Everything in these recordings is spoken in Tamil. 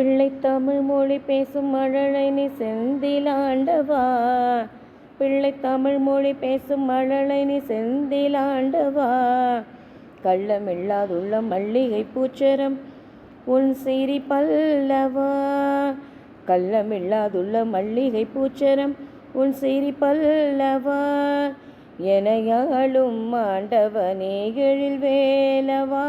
பிள்ளை தமிழ் மொழி பேசும் மழலை நீ செந்திலாண்டவா? பிள்ளை தமிழ் மொழி பேசும் மழலை நீ செந்திலாண்டவா? கள்ளமில்லாதுள்ள மல்லிகை பூச்சரம் உன் சிரி பல்லவா? கள்ளமில்லாதுள்ள மல்லிகை பூச்சரம் உன் சிரி பல்லவா? எனையாளும் ஆண்டவனே எழில் வேலவா?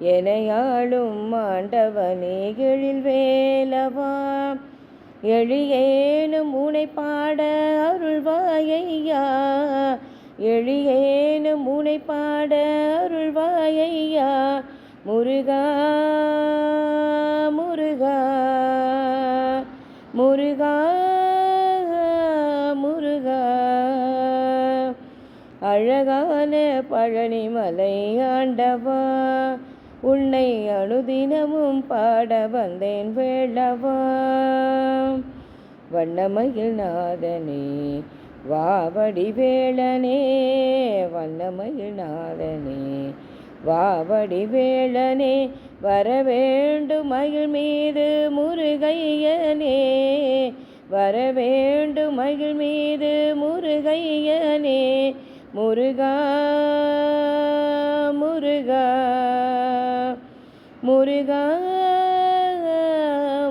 எனையாளும் ஆண்டவனே எழில் வேலவா. எழியேனும் உனை பாட அருள்வாயையா. எழியேனும் உனை பாட அருள்வாயையா. முருகா முருகா முருகா முருகா. அழகான பழனிமலை ஆண்டவா. உன்னை அனுதினமும் பாட வந்தேன் வேளவா. வண்ணமயில் நாதனே வாவடி வேளனே. வண்ணமயில் நாதனே வாவடி வேளனே. வர வேண்டும் மயில் மீது முருகையனே. வர வேண்டும் மயில் மீது முருகையனே. முருகா முருகா. முருகா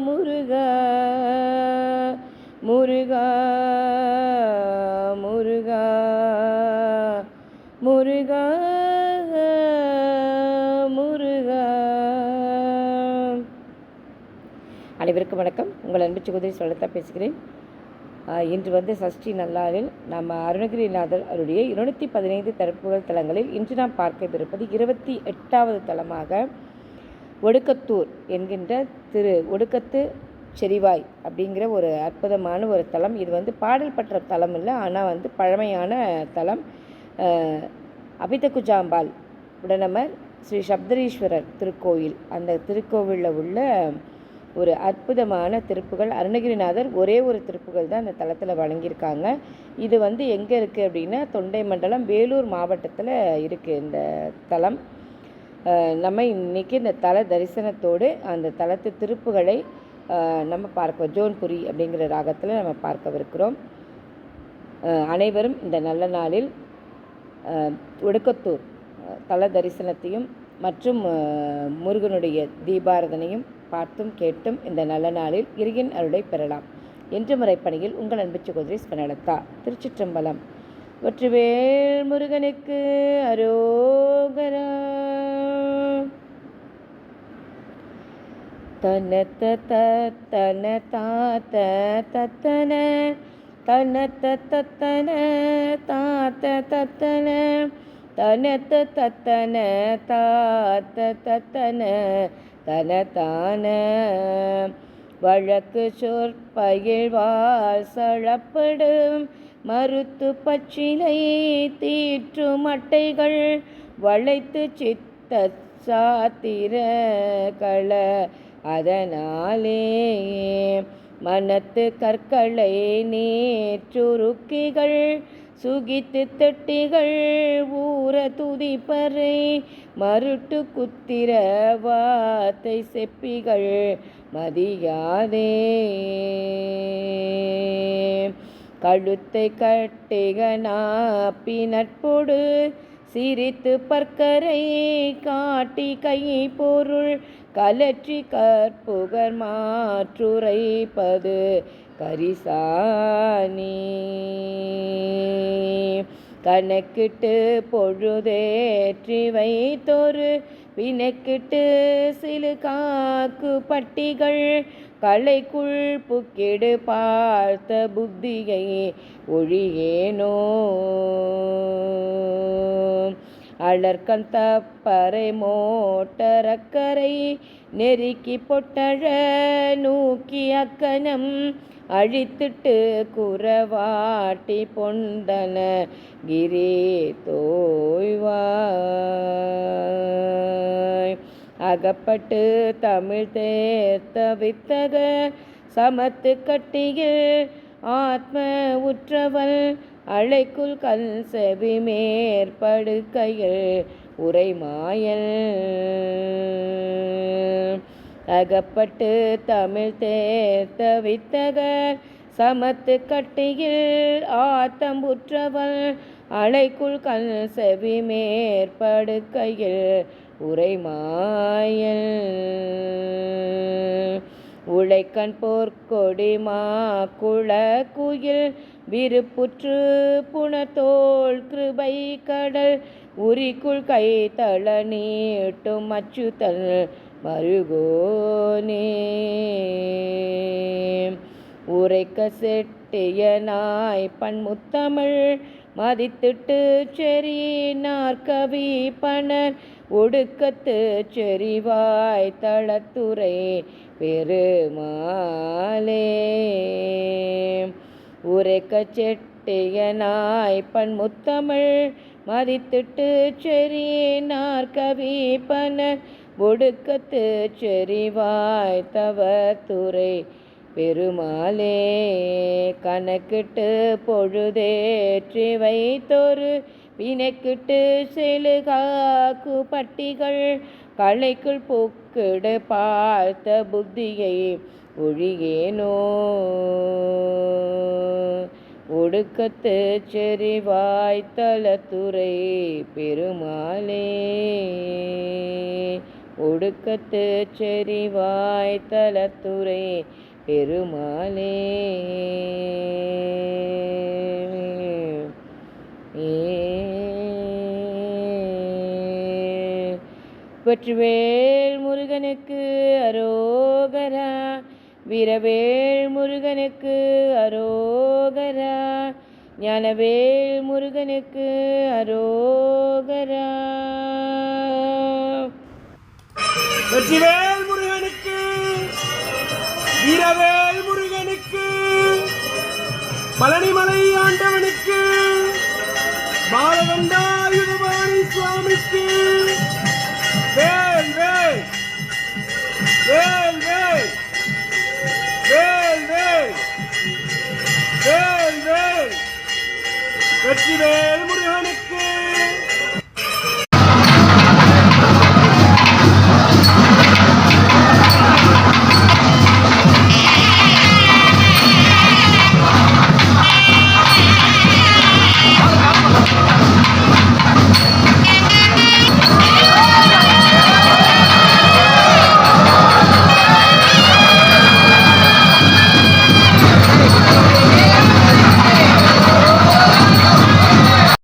முருகா முருகா முருகா முருகா முருகா. அனைவருக்கும் வணக்கம். உங்கள் அன்பு சகோதரி சொல்லத்தான் பேசுகிறேன். இன்று வந்து சஷ்டி நல்லாளில் நம்ம அருணகிரிநாதர் அவருடைய இருநூற்றி பதினைந்து தரப்புகள் தலங்களில் இன்று நாம் பார்க்கவிருப்பது இருபத்தி எட்டாவது தலமாக ஒடுக்கத்தூர் என்கின்ற திரு ஒடுக்கத்து செறிவாய் அப்படிங்கிற ஒரு அற்புதமான ஒரு தலம். இது வந்து பாடல் பெற்ற தலம் இல்லை ஆனால் வந்து பழமையான தலம். அபிதகுஜாம்பாள் உடனமர் ஸ்ரீ சப்தரீஸ்வரர் திருக்கோயில். அந்த திருக்கோவிலில் உள்ள ஒரு அற்புதமான திருப்புகள் அருணகிரிநாதர் ஒரே ஒரு திருப்புகள் தான் அந்த தலத்தில் வழங்கியிருக்காங்க. இது வந்து எங்கே இருக்குது அப்படின்னா தொண்டை மண்டலம் வேலூர் மாவட்டத்தில் இருக்குது இந்த தலம். நம்ம இன்னைக்கு இந்த தல தரிசனத்தோடு அந்த தலத்து திருப்புகளை நம்ம பார்க்க ஜோன்புரி அப்படிங்கிற ராகத்தில் நம்ம பார்க்கவிருக்கிறோம். அனைவரும் இந்த நல்ல நாளில் ஒடுக்கத்தூர் தல தரிசனத்தையும் மற்றும் முருகனுடைய தீபாரதனையும் பார்த்தும் கேட்டும் இந்த நல்ல நாளில் இறையின் அருளை பெறலாம். என்று முறைப்பணியில் உங்கள் அன்பு சகோதரி ஸ்பனலதா திருச்சிற்றம்பலம். வெற்றிவேல் முருகனுக்கு அரோகரா. தன தத்த தன தாத்த தத்தன தன தத்தன தாத்த தத்தன தன தத்தன தாத்த தத்தன தன தான வழக்கு சொற்பயிழ்வார் சழப்படும் மறுத்து பச்சிலை தீற்று மட்டைகள் வளைத்து சித்த சாத்திர கள அதனாலே மனத்து கற்களை நேற்றுருக்கிகள் சுகித்து தட்டிகள் ஊற துதிப்பறை மருட்டு குத்திர வாத்தை செப்பிகள் மதியாதே. கழுத்தை கட்டிகனாப்பி நட்பொடு சிரித்து பற்கரை காட்டி கை பொருள் கலற்றி கற்புகர் மாற்றுரைப்பது கரிசானி கணக்கிட்டு பொழுதேற்றி வைத்தொரு பிணக்கிட்டு சிலு காக்கு பட்டிகள் களைக்குள் புக்கிடு பார்த்த புத்தியை ஒழியேனோ. அழற்கண் தப்பறை மோட்டரக்கரை நெருக்கி பொட்டழ நூக்கி அக்கனம் அழித்திட்டு குறவாட்டி பொண்டன கிரி தோய்வாய். அகப்பட்டு தமிழ் தேர்த்த வித்தக சமத்து கட்டியில் ஆத்ம உற்றவள் அழைக்குள் கல் செவி மேற்படுக்கையில் உரைமாயல். அகப்பட்டு தமிழ் தேர்த்த வித்தகர் சமத்து கட்டியில் ஆத்தம்புற்றவள் அலைக்குள் கல் செவி மேற்படுக்கையில் உரைமாயல். உழைக்கண் போர்க்கொடிமா குளக்குயில் விருப்புற்று புணத்தோள் கிருபை கடல் உரிக்குள் கை தள நீட்டும் அச்சுத்தல் மருகோனே உரைக்க செட்டியனாய் பன்முத்தமிழ் மதித்திட்டு செறியினார் கவி பணன் ஒடுக்கத்து செறிவாய் தளத்துறை பெருமாளே. உரைக்க செட்டியனாய் பன்முத்தமிழ் மதித்திட்டு செறியினார் கவி பணன் ஒடுக்கத்து செறிவாய் தவத்துறை பெருமாளே கணக்கிட்டு பொழுதேற்றி வைத்தொரு வினைக்கிட்டு செழுகாக்கு பட்டிகள் களைக்குள் பொக்கிடு பார்த்த புத்தியை ஒழியேனோ? ஒடுக்கத்து செறிவாய் தலத்துறை பெருமாளே ஒடுக்கத்து செறிவாய் தலத்துறை பெருமாளே. வெற்றிவேல் முருகனுக்கு அரோகரா. வீரவேல் முருகனுக்கு அரோகரா. ஞானவேல் முருகனுக்கு அரோகரா. வெற்றிவேல்! இரவேல் முருகனுக்கு பழனிமலை ஆண்டவனுக்கு பாலகண்டாயுதபாணி சுவாமிக்கு. வேல் வேல் வேல் வேல் வேல் வேல் வேல் வேல். வெற்றிவேல் முருகன்